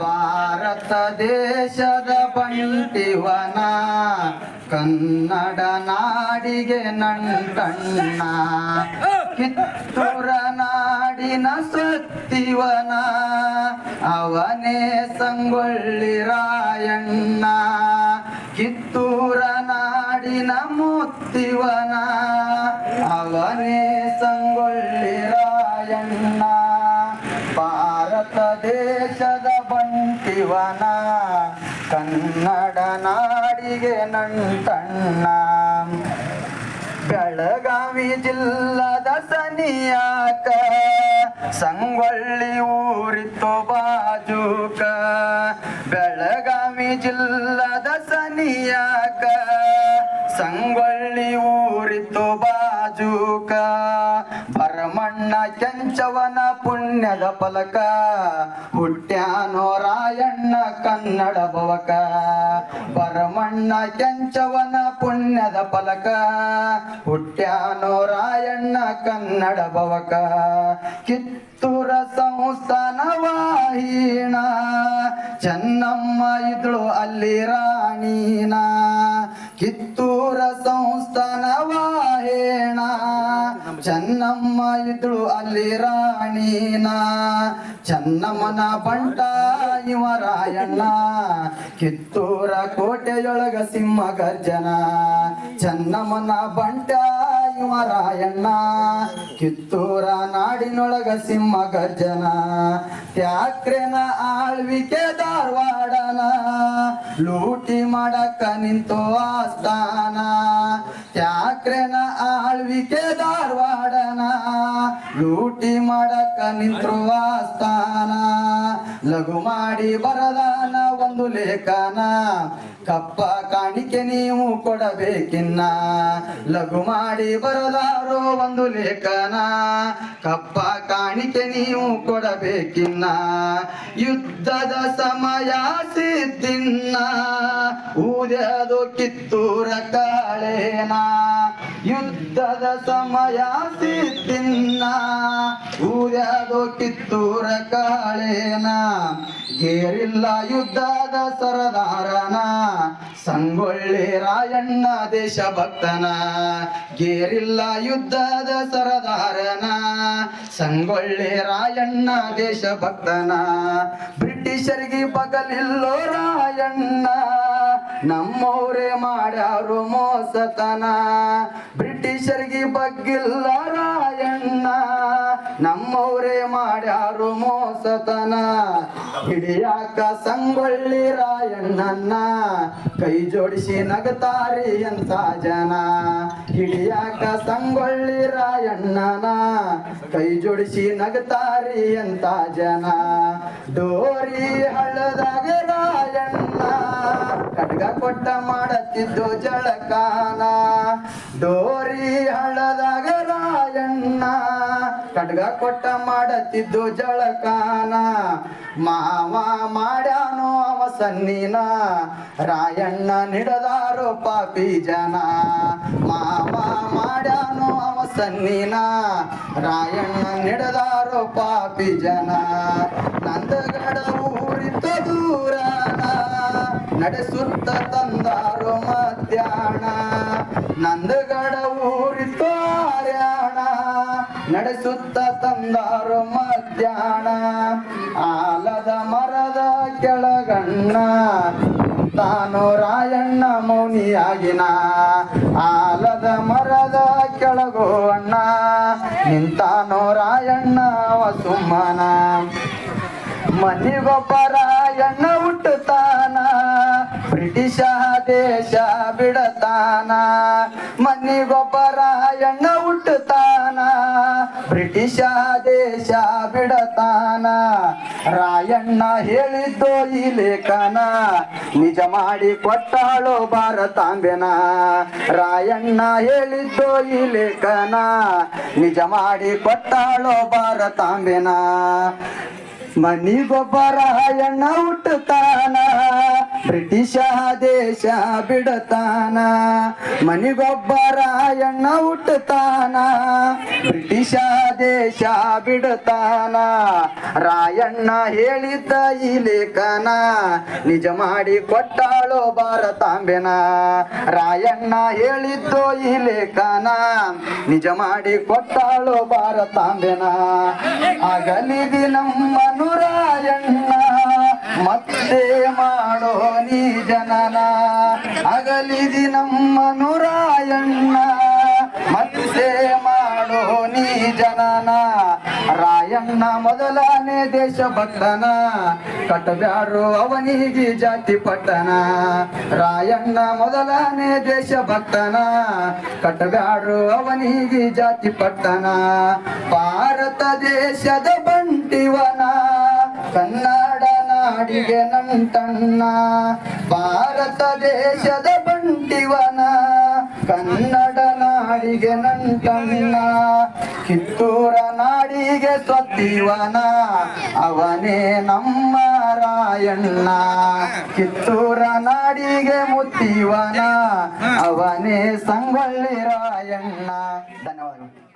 ಭಾರತ ದೇಶದ ಬಂಟಿವನ ಕನ್ನಡ ನಾಡಿಗೆ ನಂಟಣ್ಣ ಕಿತ್ತೂರ ನಾಡಿನ ಸತ್ತಿವನ ಅವನೇ ಸಂಗೊಳ್ಳಿ ರಾಯಣ್ಣ. ಕಿತ್ತೂರ ಬಂಟಿವನ ಕನ್ನಡ ನಾಡಿಗೆ ನಂಟಣ್ಣ ಬೆಳಗಾವಿ ಜಿಲ್ಲದ ಸನಿಯಾಕ, ಸಂಗೊಳ್ಳಿ ಊರಿತ್ತು ಬಾಜೂಕ. ಬೆಳಗಾವಿ ಜಿಲ್ಲದ ಸನಿಯಾಕ, ಸಂಗೊಳ್ಳಿ ಊರಿತ್ತು ಬಾಜೂಕ. ಭರಮಣ್ಣ ಚಂಚವನ ಪುಣ್ಯದ ಫಲಕ, ಹುಟ್ಟ್ಯಾನೋ ರಾಯಣ್ಣ ಕನ್ನಡ ಭವಕ. ಪರಮಣ್ಣ ಚಂಚವನ ಪುಣ್ಯದ ಫಲಕ, ಹುಟ್ಟ್ಯಾನೋ ರಾಯಣ್ಣ ಕನ್ನಡ ಭವಕ. ಕಿತ್ತೂರ ಸಂಸ್ಥಾನ ವಾಹಿಣ ಚೆನ್ನಮ್ಮ ಇದ್ಳು ಅಲ್ಲಿ ರಾಣೀನಾ. ಕಿತ್ತೂರ ಚೆನ್ನಮ್ಮ ಇದ್ಳು ಅಲ್ಲಿ ರಾಣಿನ. ಚೆನ್ನಮ್ಮನ ಬಂಟ ಇವ ರಾಯಣ್ಣ. ಕಿತ್ತೂರ ಕೋಟೆಯೊಳಗ ಸಿಂಹ ಗರ್ಜನ ಚೆನ್ನಮ್ಮನ ಬಂಟ ಇವ ರಾಯಣ್ಣ. ಕಿತ್ತೂರ ನಾಡಿನೊಳಗ ಸಿಂಹ ಗರ್ಜನ ತ್ಯಾಕ್ರೆನ ಆಳ್ವಿಕೆ ಧಾರವಾಡನ? ಲೂಟಿ ಮಾಡಕ ನಿಂತು ಆಸ್ಥಾನ. ತ್ಯಾಕ್ರೆನ ಆಳ್ವಿಕೆ ಧಾರವಾಡನ. ಲೂಟಿ ಮಾಡಕ ನಿಂತು ಆಸ್ಥಾನ. ಲಘು ಮಾಡಿ ಬರದಾನ ಒಂದು ಲೇಖನ. ಕಪ್ಪ ಕಾಣಿಕೆ ನೀವು ಕೊಡಬೇಕಿನ್ನ. ಲಘು ಮಾಡಿ ಬರದಾರೋ ಒಂದು ಲೇಖನ. ಕಪ್ಪ ಕಾಣಿಕೆ ನೀವು ಕೊಡಬೇಕಿನ್ನ. ಯುದ್ಧದ ಸಮಯ ಸಿದ್ದಿನ್ನ ಕಿತ್ತೂರ ಕಾಳೇನ. ಯುದ್ಧದ ಸಮಯ ಸಿದ್ದಿನ್ನ ಊರ್ಯಾದು ಕಿತ್ತೂರ ಕಾಳೇನ. ಗೇರಿಲ್ಲ ಯುದ್ಧದ ಸರದಾರನ. ಸಂಗೊಳ್ಳಿ ರಾಯಣ್ಣ ದೇಶ ಭಕ್ತನ. ಗೇರಿಲ್ಲ ಯುದ್ಧದ ಸರದಾರನ. ಸಂಗೊಳ್ಳಿ ರಾಯಣ್ಣ ದೇಶ ಭಕ್ತನ. ಬ್ರಿಟಿಷರಿಗೆ ಬಗಲಿಲ್ಲೋ ರಾಯಣ್ಣ. ನಮ್ಮವರೇ ಮಾಡ್ಯಾರು ಮೋಸತನ. ಬ್ರಿಟಿಷರಿಗೆ ಬಗ್ಗಿಲ್ಲ ರಾಯಣ್ಣ. ನಮ್ಮವರೇ ಮಾಡ್ಯಾರು ಮೋಸತನ. ಹಿಡಿಯಾಕ ಸಂಗೊಳ್ಳಿ ರಾಯಣ್ಣನ್ನ. ಕೈ ಜೋಡಿಸಿ ನಗತಾರಿ ಅಂತ ಜನ. ಹಿಡಿಯಾಕ ಸಂಗೊಳ್ಳಿ ರಾಯಣ್ಣನ. ಕೈ ಜೋಡಿಸಿ ನಗತಾರಿ ಅಂತ ಜನ. ಡೋರಿ ಹಳ್ಳದಾಗ ರಾಯಣ್ಣ. ಕಡ್ಗ ಕೊಟ್ಟ ಮಾಡತ್ತಿದ್ದು ಜಳಕಾನ. ಡೋರಿ ಹಳದಾಗ ರಾಯಣ್ಣ ಕಡ್ಗ ಕೊಟ್ಟ ಮಾಡತ್ತಿದ್ದು ಜಳಕಾನ. ಮಾವ ಮಾಡ್ಯಾನೋ ಅವ ಸನ್ನಿನ, ರಾಯಣ್ಣ ನಿಡದಾರೋ ಪಾಪಿ ಜನ. ಮಾವ ಮಾಡ್ಯಾನೋ ಅವ ಸನ್ನಿನ, ರಾಯಣ್ಣ ನಿಡದಾರೋ ಪಾಪಿ ಜನ. ನಂದಗಡ ಊರಿತ ದೂರನ ನಡೆಸುತ್ತ ತಂದಾರೋ ಮಧ್ಯಾಹ್ನ. ನಂದಗಡ ಊರಿತು ಹರ್ಯಾಣ ನಡೆಸುತ್ತ ತಂದಾರು ಮಧ್ಯಾಹ್ನ. ಆಲದ ಮರದ ಕೆಳಗಣ್ಣ. ತಾನು ರಾಯಣ್ಣ ಮೌನಿಯಾಗಿನ. ಆಲದ ಮರದ ಕೆಳಗೋ ಅಣ್ಣ. ನಿಂತಾನು ರಾಯಣ್ಣ ಸುಮ್ಮನ ಮನಿಗೊಬ್ಬರ ರಾಯಣ್ಣ ಹುಟ್ಟುತ್ತಾನ ಬ್ರಿಟಿಷ ದೇಶ ಬಿಡತಾನ ಮನಿಗೊಬ್ಬರ ಎಣ್ಣ ಹುಟ್ಟುತ್ತಾನ, ಬ್ರಿಟಿಷ ದೇಶ ಬಿಡತಾನ. ರಾಯಣ್ಣ ಹೇಳಿದ್ದು ಈ ಲೇಖನ, ನಿಜ ಮಾಡಿ ಕೊಟ್ಟಾಳು ಭಾರತಾಂಬೆನ. ರಾಯಣ್ಣ ಹೇಳಿದ್ದು ಈ ಲೇಖನ, ನಿಜ ಮಾಡಿ ಕೊಟ್ಟಾಳು ಭಾರತಾಂಬೆನ. ಮನಿಗೊಬ್ಬರ ಎಣ್ಣ ಹುಟ್ಟುತ್ತಾನ ಬ್ರಿಟಿಷ ದೇಶ ಬಿಡತಾನ, ಮನಿಗೊಬ್ಬ ರಾಯಣ್ಣ ಹುಟ್ಟತಾನ. ಬ್ರಿಟಿಷ ದೇಶ ಬಿಡತಾನ, ರಾಯಣ್ಣ ಹೇಳಿದ್ದ ಈ ಲೇಖನ ನಿಜ ಮಾಡಿ ಕೊಟ್ಟಾಳೋ ಭಾರತಾಂಬೆನ. ರಾಯಣ್ಣ ಹೇಳಿದ್ದು ಈ ಲೇಖನ ನಿಜ ಮಾಡಿ ಕೊಟ್ಟಾಳೋ ಭಾರತಾಂಬೆನ. ಅಗಲಿದಿ ನಮ್ಮನು ರಾಯಣ್ಣ, ಮತ್ತೆ ಮಾಡೋ ನೀ ಜನನ, ಅಗಲಿದಿ ನಮ್ಮ ರಾಯಣ್ಣ ಮತ್ತೆ ಮಾಡೋ ನೀ ಜನನ, ರಾಯಣ್ಣ ಮೊದಲನೇ ದೇಶ ಭಕ್ತನ ಕಟ್ಟಬ್ಯಾರು ಅವನಿಗೆ ಜಾತಿ ಪಟ್ಟಣ ರಾಯಣ್ಣ ಮೊದಲನೇ ದೇಶ ಭಕ್ತನ ಕಟ್ಟಬ್ಯಾರು ಅವನಿಗೆ ಜಾತಿ ಪಟ್ಟಣ ಭಾರತ ದೇಶದ ಬಂಟಿವನ. ಕನ್ನಡ ನಾಡಿಗೆ ನಂಟಣ್ಣ ಭಾರತ ದೇಶದ ಬಂಟಿವನ. ಕನ್ನಡ ನಾಡಿಗೆ ನಂಟಣ್ಣ ಕಿತ್ತೂರ ನಾಡಿಗೆ ಸ್ವತ್ತಿವನ. ಅವನೇ ನಮ್ಮ ರಾಯಣ್ಣ. ಕಿತ್ತೂರ ನಾಡಿಗೆ ಮುತ್ತಿವನ. ಅವನೇ ಸಂಗೊಳ್ಳಿ ರಾಯಣ್ಣ. ಧನ್ಯವಾದಗಳು.